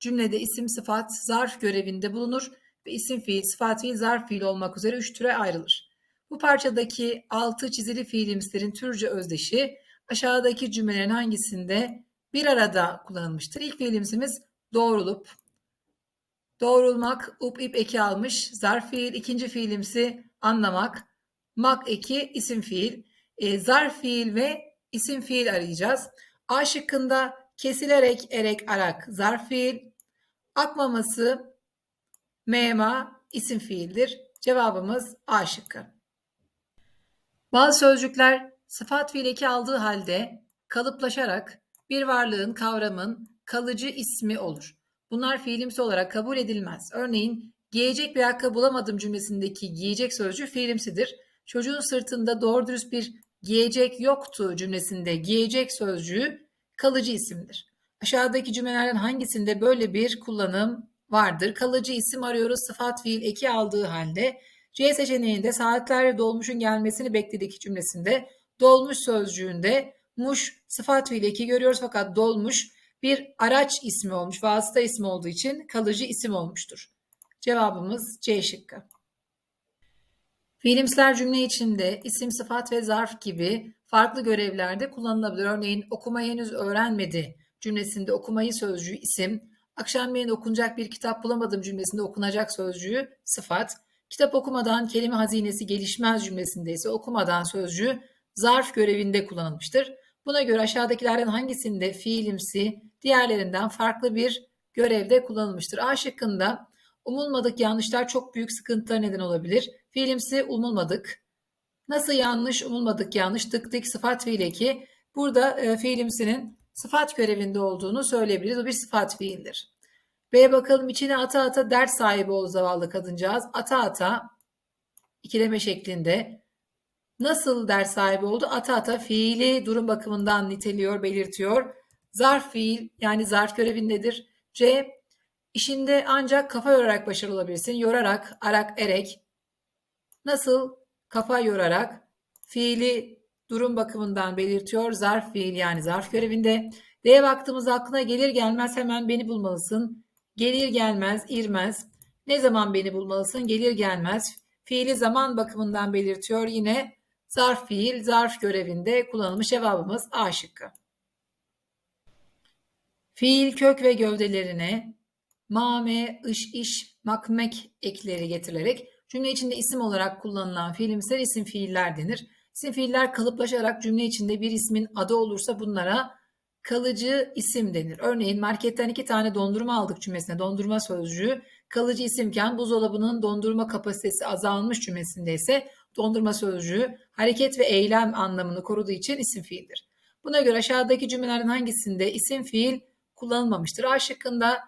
Cümlede isim, sıfat, zarf görevinde bulunur ve isim fiil, sıfat fiil, zarf fiil olmak üzere üç türe ayrılır. Bu parçadaki altı çizili fiilimsilerin türce özdeşi aşağıdaki cümlelerin hangisinde bir arada kullanılmıştır? İlk fiilimsimiz doğrulup, doğrulmak, up ip eki almış, zarf fiil, ikinci fiilimsi anlamak, mak eki isim fiil, e, zarf fiil ve isim fiil arayacağız. A şıkkında kesilerek, erek, arak zarf fiil, akmaması, mema isim fiildir. Cevabımız A şıkkı. Bazı sözcükler sıfat fiil eki aldığı halde kalıplaşarak bir varlığın, kavramın kalıcı ismi olur. Bunlar fiilimsi olarak kabul edilmez. Örneğin giyecek bir ayakkabı bulamadım cümlesindeki giyecek sözcüğü fiilimsidir. Çocuğun sırtında doğru dürüst bir giyecek yoktu cümlesinde giyecek sözcüğü kalıcı isimdir. Aşağıdaki cümlelerden hangisinde böyle bir kullanım vardır? Kalıcı isim arıyoruz sıfat fiil eki aldığı halde. C seçeneğinde saatlerle dolmuşun gelmesini bekledik cümlesinde dolmuş sözcüğünde muş sıfat fiil eki görüyoruz fakat dolmuş bir araç ismi olmuş, vasıta ismi olduğu için kalıcı isim olmuştur. Cevabımız C şıkkı. Fiilimsler cümle içinde isim, sıfat ve zarf gibi farklı görevlerde kullanılabilir. Örneğin okuma henüz öğrenmedi cümlesinde okumayı sözcüğü isim, akşamleyin okunacak bir kitap bulamadım cümlesinde okunacak sözcüğü sıfat, kitap okumadan kelime hazinesi gelişmez cümlesinde ise okumadan sözcüğü zarf görevinde kullanılmıştır. Buna göre aşağıdakilerden hangisinde fiilimsi diğerlerinden farklı bir görevde kullanılmıştır? A şıkkında umulmadık yanlışlar çok büyük sıkıntılar neden olabilir. Fiilimsi umulmadık. Nasıl yanlış, umulmadık yanlış, tık tık sıfat fiil eki. Burada e, fiilimsinin sıfat görevinde olduğunu söyleyebiliriz. O bir sıfat fiildir. B'ye bakalım içine ata ata dert sahibi ol zavallı kadıncağız. Ata ata ikileme şeklinde nasıl ders sahibi oldu? Ata ata fiili durum bakımından niteliyor, belirtiyor. Zarf fiil yani zarf görevindedir. C işinde ancak kafa yorarak başarılı olabilirsin. Yorarak, arak, erek. Nasıl kafa yorarak fiili durum bakımından belirtiyor. Zarf fiil yani zarf görevinde. D'ye baktığımızda aklına gelir gelmez hemen beni bulmalısın. Gelir gelmez, irmez. Ne zaman beni bulmalısın? Gelir gelmez. Fiili zaman bakımından belirtiyor. Yine zarf fiil, zarf görevinde kullanılmış cevabımız A şıkkı. Fiil kök ve gövdelerine mame, ış, iş, makmek ekleri getirilerek cümle içinde isim olarak kullanılan fiilimsel isim fiiller denir. İsim fiiller kalıplaşarak cümle içinde bir ismin adı olursa bunlara kalıcı isim denir. Örneğin marketten iki tane dondurma aldık cümlesine dondurma sözcüğü kalıcı isimken buzdolabının dondurma kapasitesi azalmış cümlesinde ise dondurma sözcüğü hareket ve eylem anlamını koruduğu için isim fiildir. Buna göre aşağıdaki cümlelerden hangisinde isim fiil kullanılmamıştır? A şıkkında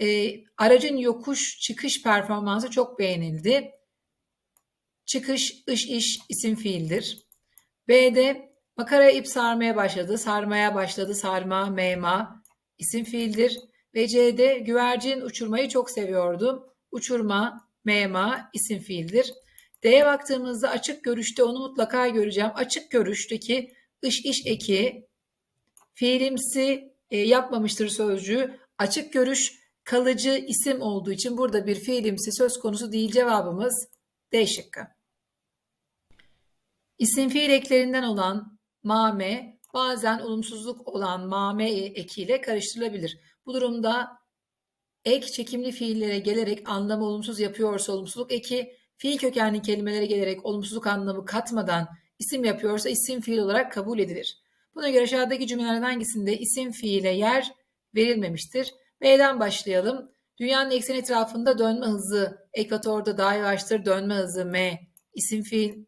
e, aracın yokuş çıkış performansı çok beğenildi. Çıkış, ış, iş isim fiildir. B'de makaraya ip sarmaya başladı, sarmaya başladı, sarma, mema isim fiildir. Ve C'de güvercin uçurmayı çok seviyordu. Uçurma, mema isim fiildir. D'ye baktığımızda açık görüşte onu mutlaka göreceğim. Açık görüşteki ış iş eki fiilimsi e, yapmamıştır sözcüğü. Açık görüş kalıcı isim olduğu için burada bir fiilimsi söz konusu değil cevabımız D şıkkı. İsim fiil eklerinden olan mame bazen olumsuzluk olan mame ekiyle karıştırılabilir. Bu durumda ek çekimli fiillere gelerek anlamı olumsuz yapıyorsa olumsuzluk eki, fiil kökenli kelimelere gelerek olumsuzluk anlamı katmadan isim yapıyorsa isim fiil olarak kabul edilir. Buna göre aşağıdaki cümlelerden hangisinde isim fiile yer verilmemiştir? B'den başlayalım. Dünyanın eksen etrafında dönme hızı ekvatorda daha yavaştır. Dönme hızı M isim fiil.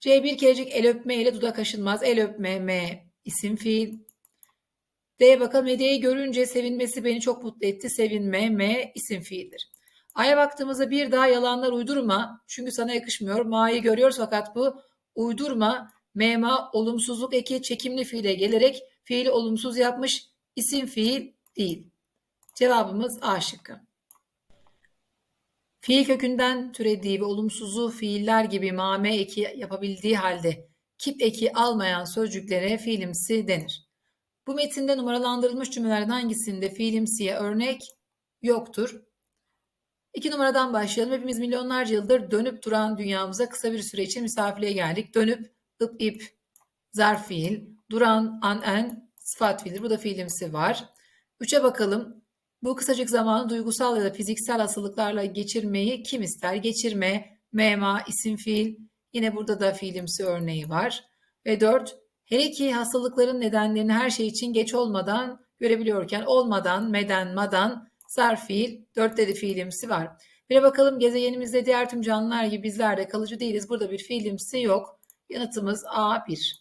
C bir kerecik el öpme ile dudak aşınmaz. El öpme M isim fiil. D'ye bakalım hediyeyi görünce sevinmesi beni çok mutlu etti. Sevinme M isim fiildir. A'ya baktığımızda bir daha yalanlar uydurma. Çünkü sana yakışmıyor. Ma'yı görüyoruz fakat bu uydurma. Mema olumsuzluk eki çekimli fiile gelerek fiili olumsuz yapmış. İsim fiil değil. Cevabımız A şıkkı. Fiil kökünden türediği ve olumsuzu fiiller gibi mame eki yapabildiği halde kip eki almayan sözcüklere fiilimsi denir. Bu metinde numaralandırılmış cümlelerden hangisinde fiilimsiye örnek yoktur? İki numaradan başlayalım. Hepimiz milyonlarca yıldır dönüp duran dünyamıza kısa bir süre için misafirliğe geldik. Dönüp, ıp, ip, zarf fiil, duran, an, en, sıfat fiildir. Bu da fiilimsi var. Üçe bakalım. Bu kısacık zamanı duygusal ya da fiziksel hastalıklarla geçirmeyi kim ister? Geçirme, mema, isim fiil. Yine burada da fiilimsi örneği var. Ve dört, her iki hastalıkların nedenlerini her şey için geç olmadan görebiliyorken olmadan, meden, madan, zarf fiil, dörtte de fiilimsi var. Bir bakalım gezegenimizde diğer tüm canlılar gibi bizler de kalıcı değiliz. Burada bir fiilimsi yok. Yanıtımız A1.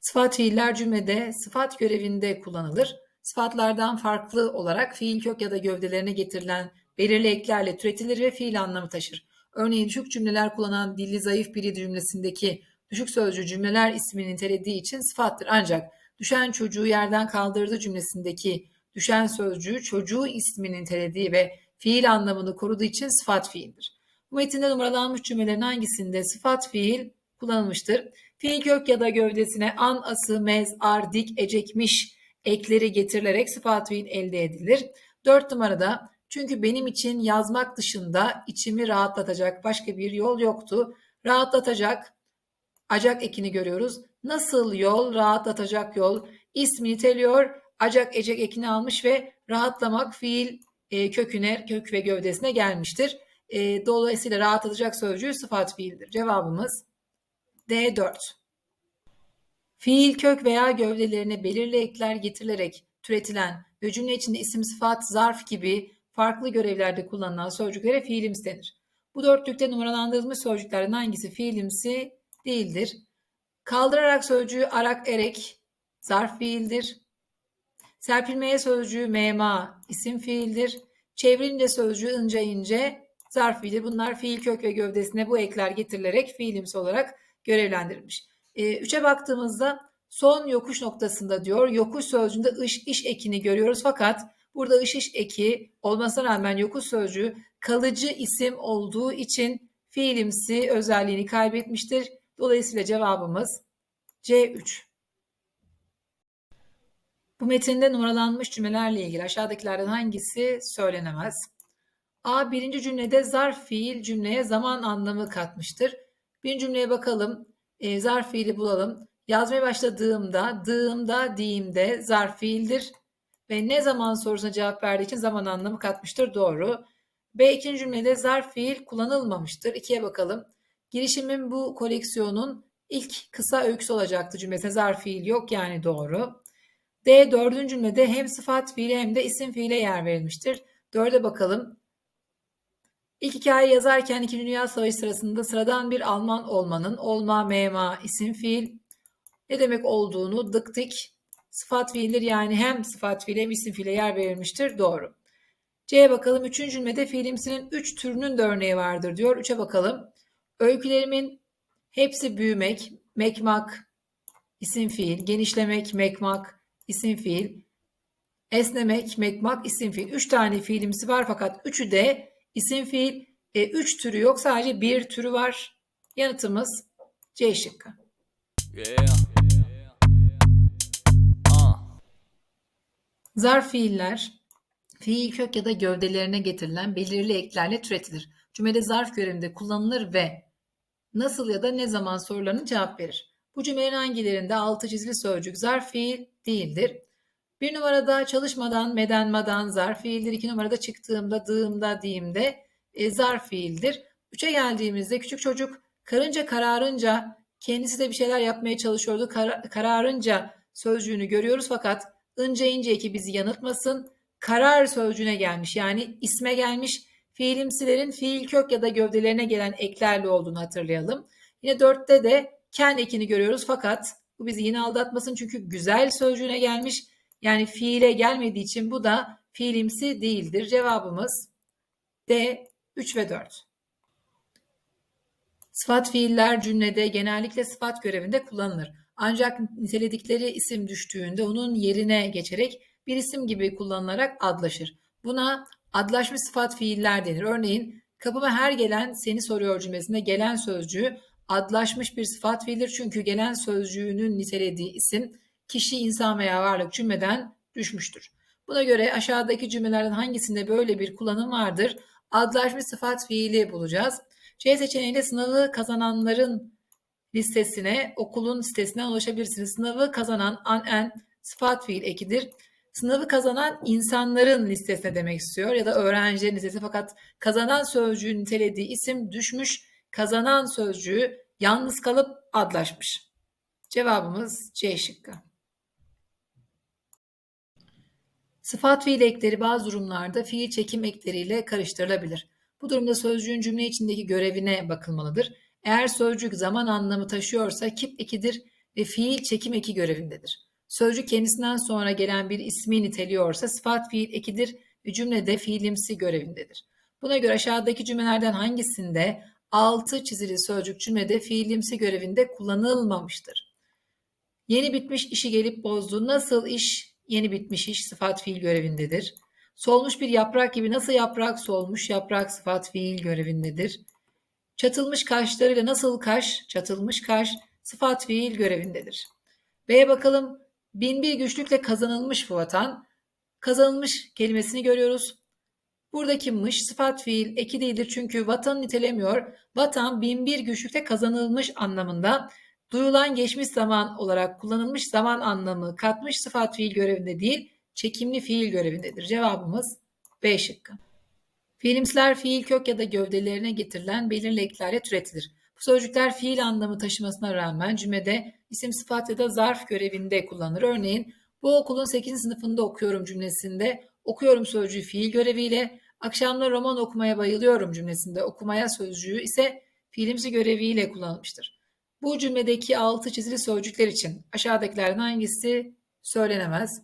Sıfat fiiller cümlede sıfat görevinde kullanılır. Sıfatlardan farklı olarak fiil kök ya da gövdelerine getirilen belirli eklerle türetilir ve fiil anlamı taşır. Örneğin düşük cümleler kullanan dilli zayıf biri cümlesindeki düşük sözcüğü cümleler ismini nitelediği için sıfattır. Ancak düşen çocuğu yerden kaldırdı cümlesindeki düşen sözcüğü çocuğu ismini nitelediği ve fiil anlamını koruduğu için sıfat fiildir. Bu metinde numaralanmış cümlelerin hangisinde sıfat fiil kullanılmıştır? Fiil kök ya da gövdesine an, ası, mez, ar, dik, ecekmiş ekleri getirilerek sıfat fiil elde edilir. Dört numarada çünkü benim için yazmak dışında içimi rahatlatacak başka bir yol yoktu. Rahatlatacak acak ekini görüyoruz. Nasıl yol? Rahatlatacak yol. İsmi niteliyor. Acak ecek ekini almış ve rahatlamak fiil e, köküne, kök ve gövdesine gelmiştir. E, dolayısıyla rahatlatacak sözcüğü sıfat fiildir. Cevabımız D4. Fiil kök veya gövdelerine belirli ekler getirilerek türetilen ve cümle içinde isim, sıfat, zarf gibi farklı görevlerde kullanılan sözcüklere fiilimsi denir. Bu dörtlükte numaralandırılmış sözcüklerden hangisi fiilimsi değildir? Kaldırarak sözcüğü arak erek zarf fiildir. Serpilmeye sözcüğü mema isim fiildir. Çevrilince sözcüğü ince ince zarf fiildir. Bunlar fiil kök ve gövdesine bu ekler getirilerek fiilimsi olarak görevlendirilmiş. E, üçe baktığımızda son yokuş noktasında diyor. Yokuş sözcüğünde ış iş ekini görüyoruz fakat burada ış iş eki olmasına rağmen yokuş sözcüğü kalıcı isim olduğu için fiilimsi özelliğini kaybetmiştir. Dolayısıyla cevabımız C3. Bu metinde numaralanmış cümlelerle ilgili aşağıdakilerden hangisi söylenemez? A. Birinci cümlede zarf fiil cümleye zaman anlamı katmıştır. Bir cümleye bakalım. E, zarf fiili bulalım. Yazmaya başladığımda, dığımda, diğimde zarf fiildir. Ve ne zaman sorusuna cevap verdiği için zaman anlamı katmıştır. Doğru. B. ikinci cümlede zarf fiil kullanılmamıştır. İkiye bakalım. Girişimin bu koleksiyonun ilk kısa öyküsü olacaktı cümlesine zarf fiil yok yani doğru. D. Dördüncü cümlede hem sıfat fiili hem de isim fiile yer verilmiştir. Dörde bakalım. İlk hikaye yazarken İkinci Dünya Savaşı sırasında sıradan bir Alman olmanın olma, mema, isim fiil ne demek olduğunu dıktik sıfat fiildir yani hem sıfat fiile hem isim fiile yer verilmiştir. Doğru. C'ye bakalım. Üçüncü cümlede fiilimsinin üç türünün de örneği vardır diyor. Üçe bakalım. Öykülerimin hepsi büyümek, mekmak, isim fiil, genişlemek, mekmak, isim fiil, esnemek, mekmak, isim fiil. Üç tane fiilimsi var fakat üçü de isim fiil. E, üç türü yok sadece bir türü var. Yanıtımız C şıkkı. Yeah. Zarf fiiller fiil kök ya da gövdelerine getirilen belirli eklerle türetilir. Cümlede zarf görevinde kullanılır ve nasıl ya da ne zaman sorularına cevap verir. Bu cümlelerin hangilerinde altı çizili sözcük zarf fiil değildir? Bir numarada çalışmadan, meden, madan zarf fiildir. İki numarada çıktığımda, dığımda, diyimde e, zarf fiildir. Üçe geldiğimizde küçük çocuk karınca kararınca kendisi de bir şeyler yapmaya çalışıyordu. Kar- kararınca sözcüğünü görüyoruz fakat ince ince eki bizi yanıltmasın. Karar sözcüğüne gelmiş yani isme gelmiş. Fiilimsilerin fiil kök ya da gövdelerine gelen eklerle olduğunu hatırlayalım. Yine dörtte de ken ekini görüyoruz fakat bu bizi yine aldatmasın çünkü güzel sözcüğüne gelmiş. Yani fiile gelmediği için bu da fiilimsi değildir. Cevabımız D. 3 ve 4. Sıfat fiiller cümlede genellikle sıfat görevinde kullanılır. Ancak niteledikleri isim düştüğünde onun yerine geçerek bir isim gibi kullanılarak adlaşır. Buna adlaşmış sıfat fiiller denir. Örneğin kapıma her gelen seni soruyor cümlesinde gelen sözcüğü adlaşmış bir sıfat fiildir. Çünkü gelen sözcüğünün nitelediği isim kişi, insan veya varlık cümleden düşmüştür. Buna göre aşağıdaki cümlelerden hangisinde böyle bir kullanım vardır? Adlaşmış sıfat fiili bulacağız. C seçeneğinde sınavı kazananların listesine, okulun sitesinden ulaşabilirsiniz. Sınavı kazanan an en sıfat fiil ekidir. Sınavı kazanan insanların listesine demek istiyor ya da öğrencilerin listesi fakat kazanan sözcüğün nitelediği isim düşmüş, kazanan sözcüğü yalnız kalıp adlaşmış. Cevabımız C şıkkı. Sıfat fiil ekleri bazı durumlarda fiil çekim ekleriyle karıştırılabilir. Bu durumda sözcüğün cümle içindeki görevine bakılmalıdır. Eğer sözcük zaman anlamı taşıyorsa kip ekidir ve fiil çekim eki görevindedir. Sözcük kendisinden sonra gelen bir ismi niteliyorsa sıfat fiil ekidir ve cümlede fiilimsi görevindedir. Buna göre aşağıdaki cümlelerden hangisinde altı çizili sözcük cümlede fiilimsi görevinde kullanılmamıştır? Yeni bitmiş işi gelip bozdu. Nasıl iş yeni bitmiş iş sıfat fiil görevindedir. Solmuş bir yaprak gibi nasıl yaprak solmuş yaprak sıfat fiil görevindedir. Çatılmış kaşlarıyla nasıl kaş çatılmış kaş sıfat fiil görevindedir. B'ye bakalım. Bin bir güçlükle kazanılmış bu vatan. Kazanılmış kelimesini görüyoruz. Buradaki mış sıfat fiil eki değildir çünkü vatan nitelemiyor. Vatan bin bir güçlükte kazanılmış anlamında duyulan geçmiş zaman olarak kullanılmış zaman anlamı katmış sıfat fiil görevinde değil, çekimli fiil görevindedir. Cevabımız B şıkkı. Fiilimsiler fiil kök ya da gövdelerine getirilen belirli eklerle türetilir. Bu sözcükler fiil anlamı taşımasına rağmen cümlede isim sıfat ya da zarf görevinde kullanılır. Örneğin bu okulun 8. sınıfında okuyorum cümlesinde okuyorum sözcüğü fiil göreviyle, akşamları roman okumaya bayılıyorum cümlesinde okumaya sözcüğü ise fiilimsi göreviyle kullanılmıştır. Bu cümledeki altı çizili sözcükler için aşağıdakilerden hangisi söylenemez?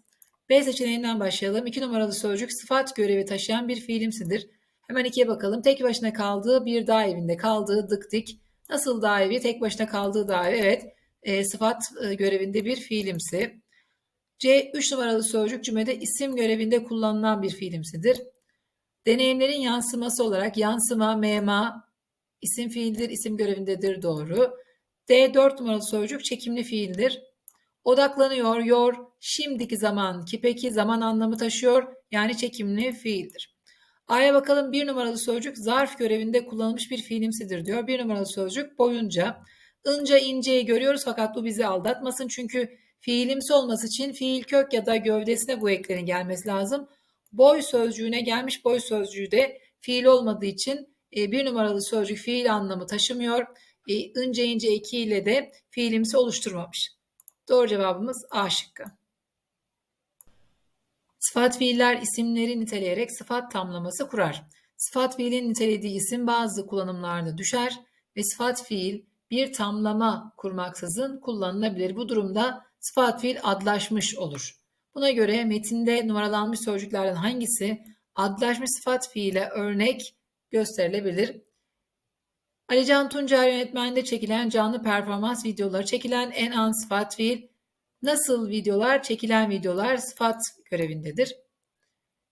B seçeneğinden başlayalım. 2 numaralı sözcük sıfat görevi taşıyan bir fiilimsidir. Hemen ikiye bakalım. Tek başına kaldığı bir dağ evinde kaldığı dık dik. Nasıl dağ evi? Tek başına kaldığı dağ evi. Evet. E, sıfat e, görevinde bir fiilimsi. C. 3 numaralı sözcük cümlede isim görevinde kullanılan bir fiilimsidir. Deneyimlerin yansıması olarak yansıma, mema isim fiildir, isim görevindedir. Doğru. D. 4 numaralı sözcük çekimli fiildir. Odaklanıyor, yor, şimdiki zaman, kipeki zaman anlamı taşıyor. Yani çekimli fiildir. A'ya bakalım bir numaralı sözcük zarf görevinde kullanılmış bir fiilimsidir diyor. Bir numaralı sözcük boyunca. Inca inceyi görüyoruz fakat bu bizi aldatmasın. Çünkü fiilimsi olması için fiil kök ya da gövdesine bu eklerin gelmesi lazım. Boy sözcüğüne gelmiş boy sözcüğü de fiil olmadığı için e, bir numaralı sözcük fiil anlamı taşımıyor. E, ince ince eki ile de fiilimsi oluşturmamış. Doğru cevabımız A şıkkı. Sıfat fiiller isimleri niteleyerek sıfat tamlaması kurar. Sıfat fiilin nitelediği isim bazı kullanımlarda düşer ve sıfat fiil bir tamlama kurmaksızın kullanılabilir. Bu durumda sıfat fiil adlaşmış olur. Buna göre metinde numaralanmış sözcüklerden hangisi adlaşmış sıfat fiile örnek gösterilebilir? Ali Can Tuncer yönetmeninde çekilen canlı performans videoları çekilen en an sıfat fiil nasıl videolar çekilen videolar sıfat görevindedir.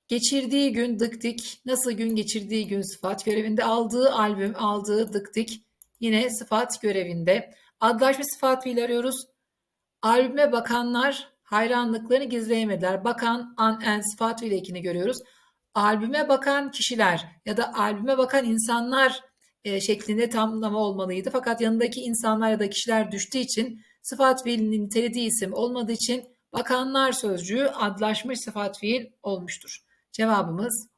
Geçirdiği gün dık nasıl gün geçirdiği gün sıfat görevinde aldığı albüm aldığı dık yine sıfat görevinde. Adlaşma sıfat fiil arıyoruz. Albüme bakanlar hayranlıklarını gizleyemediler. Bakan an en sıfat fiil ekini görüyoruz. Albüme bakan kişiler ya da albüme bakan insanlar e, şeklinde tamlama olmalıydı. Fakat yanındaki insanlar ya da kişiler düştüğü için sıfat fiilinin nitelediği isim olmadığı için bakanlar sözcüğü adlaşmış sıfat fiil olmuştur. Cevabımız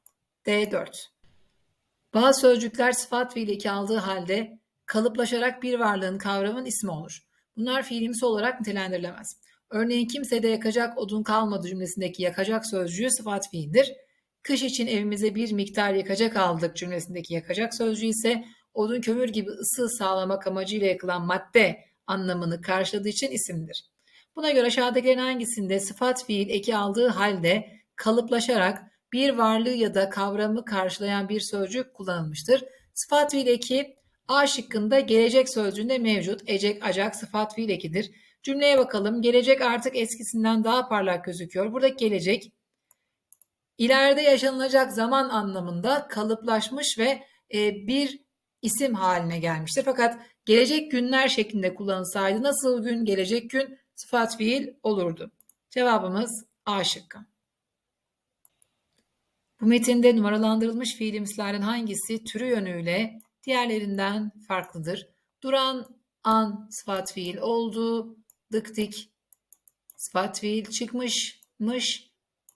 D4. Bazı sözcükler sıfat fiil eki aldığı halde kalıplaşarak bir varlığın kavramın ismi olur. Bunlar fiilimsi olarak nitelendirilemez. Örneğin kimsede yakacak odun kalmadı cümlesindeki yakacak sözcüğü sıfat fiildir. Kış için evimize bir miktar yakacak aldık cümlesindeki yakacak sözcüğü ise odun kömür gibi ısı sağlamak amacıyla yakılan madde anlamını karşıladığı için isimdir. Buna göre aşağıdakilerin hangisinde sıfat fiil eki aldığı halde kalıplaşarak bir varlığı ya da kavramı karşılayan bir sözcük kullanılmıştır. Sıfat fiil eki A şıkkında gelecek sözcüğünde mevcut. Ecek, acak sıfat fiil ekidir. Cümleye bakalım. Gelecek artık eskisinden daha parlak gözüküyor. Buradaki gelecek ileride yaşanılacak zaman anlamında kalıplaşmış ve e, bir isim haline gelmiştir. Fakat gelecek günler şeklinde kullanılsaydı nasıl gün, gelecek gün sıfat fiil olurdu. Cevabımız A şıkkı. Bu metinde numaralandırılmış fiilimsilerin hangisi türü yönüyle diğerlerinden farklıdır? Duran, an sıfat fiil oldu, dık sıfat fiil çıkmış, mış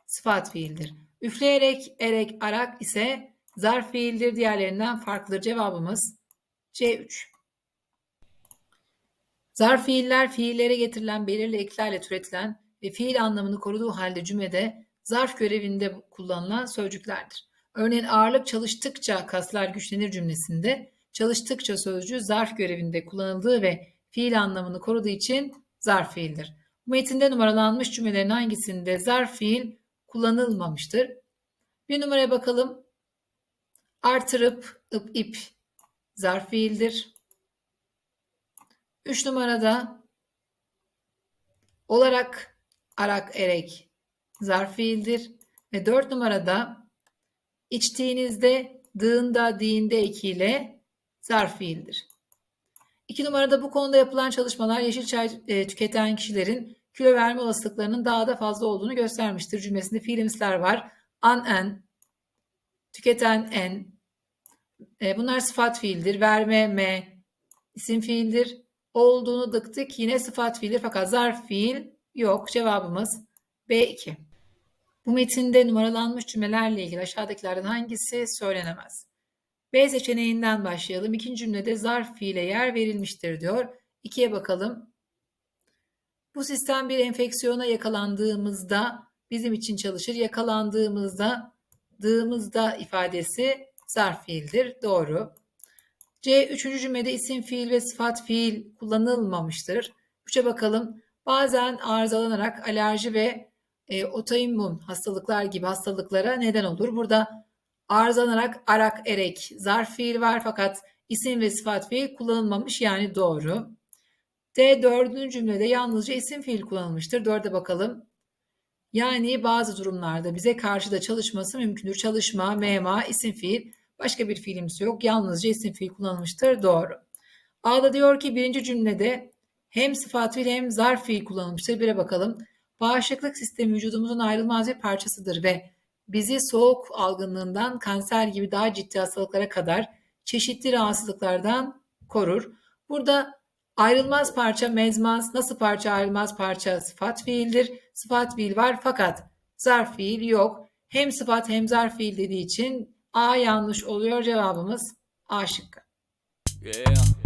sıfat fiildir. Üfleyerek, erek, arak ise zarf fiildir. Diğerlerinden farklıdır. Cevabımız C3. Zarf fiiller fiillere getirilen belirli eklerle türetilen ve fiil anlamını koruduğu halde cümlede zarf görevinde kullanılan sözcüklerdir. Örneğin ağırlık çalıştıkça kaslar güçlenir cümlesinde çalıştıkça sözcüğü zarf görevinde kullanıldığı ve fiil anlamını koruduğu için zarf fiildir. Bu metinde numaralanmış cümlelerin hangisinde zarf fiil kullanılmamıştır? Bir numaraya bakalım. Artırıp ıp ip zarf fiildir. Üç numarada olarak arak erek zarf fiildir. Ve dört numarada içtiğinizde dığında diğinde ekiyle zarf fiildir. İki numarada bu konuda yapılan çalışmalar yeşil çay e, tüketen kişilerin kilo verme olasılıklarının daha da fazla olduğunu göstermiştir. Cümlesinde fiilimsler var. An en, tüketen en. E, bunlar sıfat fiildir. Verme me, isim fiildir. Olduğunu dıktık yine sıfat fiildir fakat zarf fiil yok. Cevabımız B2. Bu metinde numaralanmış cümlelerle ilgili aşağıdakilerden hangisi söylenemez? B seçeneğinden başlayalım. İkinci cümlede zarf fiile yer verilmiştir diyor. İkiye bakalım. Bu sistem bir enfeksiyona yakalandığımızda bizim için çalışır. Yakalandığımızda, dığımızda ifadesi zarf fiildir. Doğru. C. Üçüncü cümlede isim fiil ve sıfat fiil kullanılmamıştır. Üçe bakalım. Bazen arızalanarak alerji ve e, otoimmün hastalıklar gibi hastalıklara neden olur. Burada arızalanarak arak erek zarf fiil var fakat isim ve sıfat fiil kullanılmamış yani doğru. D dördüncü cümlede yalnızca isim fiil kullanılmıştır. Dörde bakalım. Yani bazı durumlarda bize karşı da çalışması mümkündür. Çalışma, mema, isim fiil. Başka bir fiilimsi yok. Yalnızca isim fiil kullanılmıştır. Doğru. A'da diyor ki birinci cümlede hem sıfat fiil hem zarf fiil kullanılmıştır. Bire bakalım. Bağışıklık sistemi vücudumuzun ayrılmaz bir parçasıdır ve bizi soğuk algınlığından kanser gibi daha ciddi hastalıklara kadar çeşitli rahatsızlıklardan korur. Burada ayrılmaz parça mezmaz, nasıl parça ayrılmaz parça sıfat fiildir. Sıfat fiil var fakat zarf fiil yok. Hem sıfat hem zarf fiil dediği için A yanlış oluyor. Cevabımız A şıkkı. Yeah